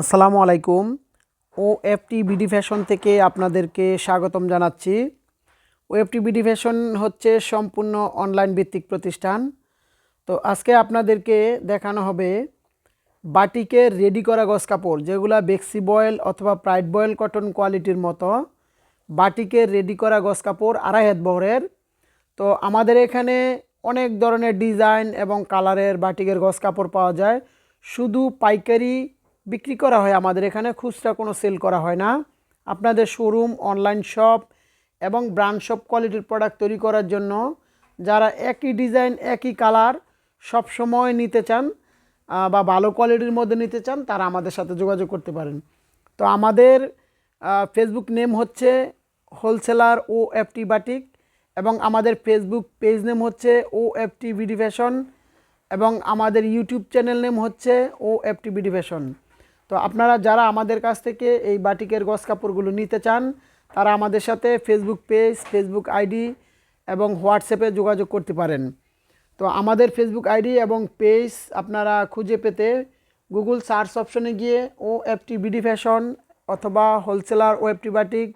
আসসালামু আলাইকুম। ও FT BD fashion থেকে আপনাদেরকে স্বাগতম জানাচ্ছি। ও এফটি বিডি ফ্যাশন হচ্ছে সম্পূর্ণ অনলাইন ভিত্তিক প্রতিষ্ঠান। তো আজকে আপনাদেরকে দেখানো হবে বাটিকের রেডি করা গস কাপড়, যেগুলা বেক্সি বয়েল অথবা প্রাইড বয়েল কটন কোয়ালিটির মতো। বাটিকের রেডি করা গস কাপড় আড়াই হাত বহরের। তো আমাদের এখানে অনেক ধরনের ডিজাইন এবং কালারের বাটিকের গস কাপড় পাওয়া যায়। শুধু পাইকারি বিক্রি করা হয়। আমাদের এখানে খুচরা কোনো সেল করা হয় না। আপনাদের শোরুম অনলাইন শপ এবং ব্র্যান্ড শপ কোয়ালিটির প্রোডাক্ট তৈরি করার জন্য যারা একই ডিজাইন একই কালার সব সময় নিতে চান বা ভালো কোয়ালিটির মধ্যে নিতে চান, তারা আমাদের সাথে যোগাযোগ করতে পারেন। তো আমাদের ফেসবুক নেম হচ্ছে হোলসেলার ও এফটি বাটিক এবং আমাদের ফেসবুক পেজ নেম হচ্ছে ও এফটি বিডি ফ্যাশন এবং আমাদের ইউটিউব চ্যানেল নেম হচ্ছে ও এফটি বিডি ফ্যাশন তো আপনারা যারা আমাদের কাছ থেকে এই বাটিকের গস কাপড়গুলো নিতে চান, তারা আমাদের সাথে ফেসবুক পেজ ফেসবুক আইডি এবং হোয়াটসঅ্যাপে যোগাযোগ করতে পারেন। তো আমাদের ফেসবুক আইডি এবং পেজ আপনারা খুঁজে পেতে গুগল সার্চ অপশনে গিয়ে ও এফটি বিডি ফ্যাশন অথবা হোলসেলার ও এফটি বাটিক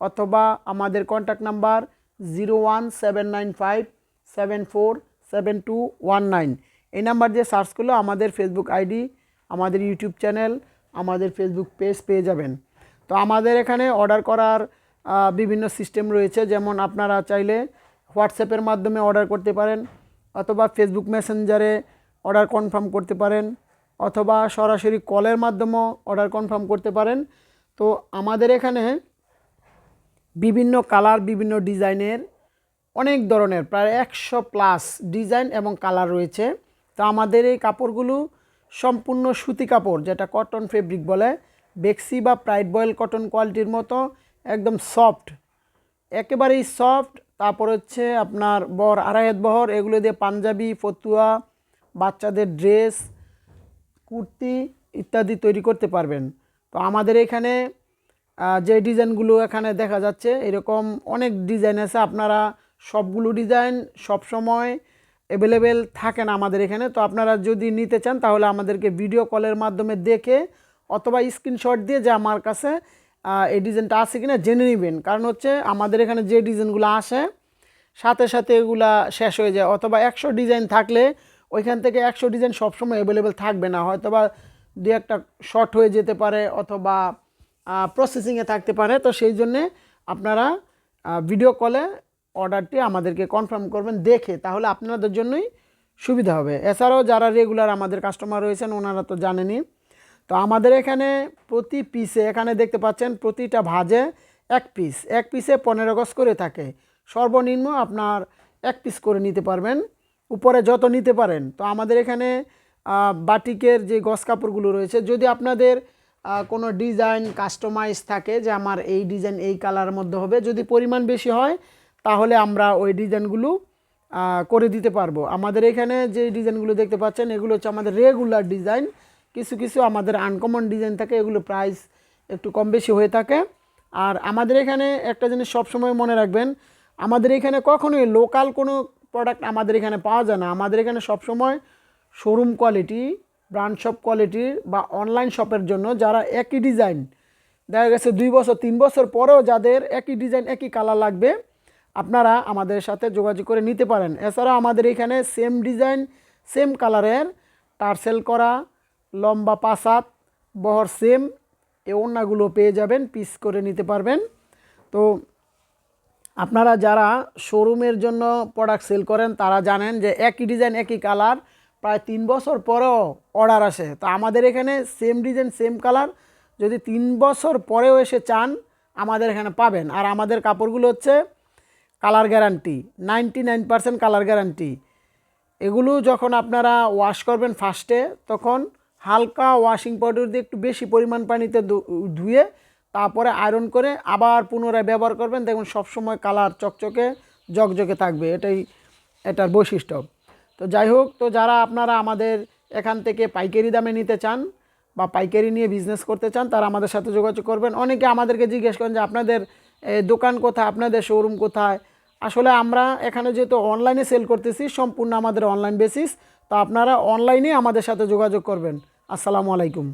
অথবা আমাদের contact number zero one seven nine five seven four seven two one nine এই নাম্বার দিয়ে সার্চ করলে আমাদের ফেসবুক আইডি আমাদের ইউটিউব চ্যানেল আমাদের ফেসবুক পেজ পেয়ে যাবেন। তো আমাদের এখানে অর্ডার করার বিভিন্ন সিস্টেম রয়েছে। যেমন আপনারা চাইলে হোয়াটসঅ্যাপের মাধ্যমে অর্ডার করতে পারেন, অথবা ফেসবুক মেসেঞ্জারে অর্ডার কনফার্ম করতে পারেন, অথবা সরাসরি কলের মাধ্যমেও অর্ডার কনফার্ম করতে পারেন। তো আমাদের এখানে বিভিন্ন কালার বিভিন্ন ডিজাইনের অনেক ধরনের, প্রায় একশো প্লাস ডিজাইন এবং কালার রয়েছে। তো আমাদের এই কাপড়গুলো সম্পূর্ণ সুতি কাপড়, যেটা কটন ফেব্রিক বলে। বেক্সি বা প্রাইড বয়েল কটন কোয়ালিটির মতো, একদম সফট একেবারেই সফট তারপর হচ্ছে আপনার বর আড়াই হাত বহর, এগুলো দিয়ে পাঞ্জাবি, ফতুয়া, বাচ্চাদের ড্রেস কুর্তি ইত্যাদি তৈরি করতে পারবেন। তো আমাদের এখানে যে ডিজাইনগুলো এখানে দেখা যাচ্ছে, এরকম অনেক ডিজাইন আছে। আপনারা সবগুলো ডিজাইন সব সময় অ্যাভেলেবেল থাকে না আমাদের এখানে, তো আপনারা যদি নিতে চান তাহলে আমাদেরকে ভিডিও কলের মাধ্যমে দেখে অথবা স্ক্রিনশট দিয়ে যে আমার কাছে এই ডিজাইনটা আছে কিনা জেনে নেবেন। কারণ হচ্ছে আমাদের এখানে যে ডিজাইনগুলো আসে, সাথে সাথে এগুলা শেষ হয়ে যায়। অথবা একশো ডিজাইন থাকলে ওইখান থেকে একশো ডিজাইন সবসময় অ্যাভেলেবেল থাকবে না। হয়তো বা দু একটা শর্ট হয়ে যেতে পারে অথবা প্রসেসিংয়ে থাকতে পারে। তো সেই জন্যে আপনারা ভিডিও কলে অর্ডারটি আমাদেরকে কনফার্ম করবেন, দেখে, তাহলে আপনাদের জন্যই সুবিধা হবে। এছাড়াও যারা রেগুলার আমাদের কাস্টমার রয়েছেন, ওনারা তো জানেনই। তো আমাদের এখানে প্রতি পিসে এখানে দেখতে পাচ্ছেন প্রতিটা ভাজে এক পিস এক পিসে পনেরো গজ করে থাকে। সর্বনিম্ন আপনার এক পিস করে নিতে পারবেন। উপরে যত নিতে পারেন। তো আমাদের এখানে বাটিকের যে গস কাপড়গুলো রয়েছে, যদি আপনাদের কোনো ডিজাইন কাস্টমাইজ থাকে যে আমার এই ডিজাইন এই কালার মধ্যে হবে, যদি পরিমাণ বেশি হয় তাহলে আমরা ওই ডিজাইনগুলো করে দিতে পারব। আমাদের এখানে যে ডিজাইনগুলো দেখতে পাচ্ছেন, এগুলো হচ্ছে আমাদের রেগুলার ডিজাইন। কিছু কিছু আমাদের আনকমন ডিজাইন থাকে, এগুলো প্রাইস একটু কম বেশি হয়ে থাকে। আর আমাদের এখানে একটা জিনিস সবসময় মনে রাখবেন, আমাদের এখানে কখনোই লোকাল কোনো প্রোডাক্ট আমাদের এখানে পাওয়া যায় না। আমাদের এখানে সবসময় শোরুম কোয়ালিটি ব্র্যান্ড শপ কোয়ালিটির বা অনলাইন শপের জন্য যারা একই ডিজাইন দেখা গেছে দুই বছর, তিন বছর পরেও যাদের একই ডিজাইন একই কালার লাগবে আপনারা আমাদের সাথে যোগাযোগ করে নিতে পারেন। এছাড়া আমাদের এখানে সেম ডিজাইন সেম কালারের টার্সেল করা, লম্বা পাসাত, বহর সেম এ ওড়নাগুলো পেয়ে যাবেন পিস করে নিতে পারবেন। তো আপনারা যারা শোরুমের জন্য প্রোডাক্ট সেল করেন, তারা জানেন যে একই ডিজাইন একই কালার প্রায় তিন বছর পরেও অর্ডার আসে। তো আমাদের এখানে সেম ডিজাইন সেম কালার যদি তিন বছর পরেও এসে চান, আমাদের এখানে পাবেন। আর আমাদের কাপড়গুলো হচ্ছে colour guarantee, ninety nine percent colour guarantee. এগুলো যখন আপনারা ওয়াশ করবেন ফার্স্টে, তখন হালকা ওয়াশিং পাউডার দিয়ে একটু বেশি পরিমাণ পানিতে ধুয়ে তারপরে আয়রন করে আবার পুনরায় ব্যবহার করবেন। দেখুন, সবসময় কালার চকচকে জকজকে থাকবে। এটাই, এটার বৈশিষ্ট্য। তো যাই হোক, তো যারা আপনারা আমাদের এখান থেকে পাইকারি দামে নিতে চান বা পাইকারি নিয়ে বিজনেস করতে চান, তারা আমাদের সাথে যোগাযোগ করবেন। অনেকে আমাদেরকে জিজ্ঞেস করেন যে আপনাদের দোকান কোথায়, আপনাদের শোরুম কোথায়? আসলে আমরা এখানে যেহেতু অনলাইনে সেল করতেছি, সম্পূর্ণ আমাদের অনলাইন বেসিস তো আপনারা অনলাইনে আমাদের সাথে যোগাযোগ করবেন। আসসালামু আলাইকুম।